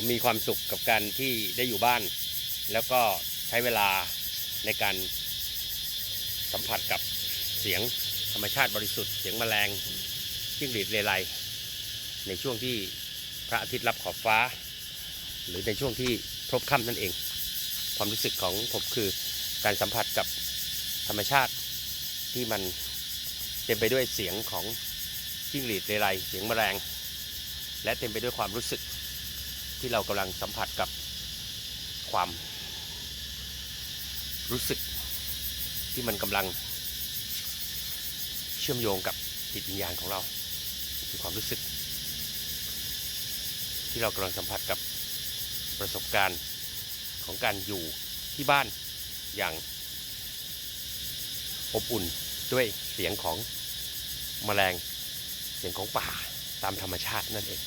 ผมมีความสุขกับการที่ได้อยู่บ้าน แล้วก็ใช้เวลาในการสัมผัสกับเสียงธรรมชาติบริสุทธิ์เสียงแมลงจิ้งหรีดเรไรในช่วงที่พระอาทิตย์รับขอบฟ้า หรือในช่วงที่พบค่ำนั่นเอง ความรู้สึกของผมคือการสัมผัสกับธรรมชาติที่มันเต็มไปด้วยเสียงของจิ้งหรีดเรไรเสียงแมลง และเต็มไปด้วยความรู้สึก ที่เรากำลังสัมผัสกับความรู้สึกที่มันกำลังเชื่อมโยงกับจิตวิญญาณของเราคือความรู้สึก ที่เรากำลังสัมผัสกับประสบการณ์ของการอยู่ที่บ้านอย่างอบอุ่นด้วยเสียงของแมลงเสียงของป่าตามธรรมชาตินั่นเอง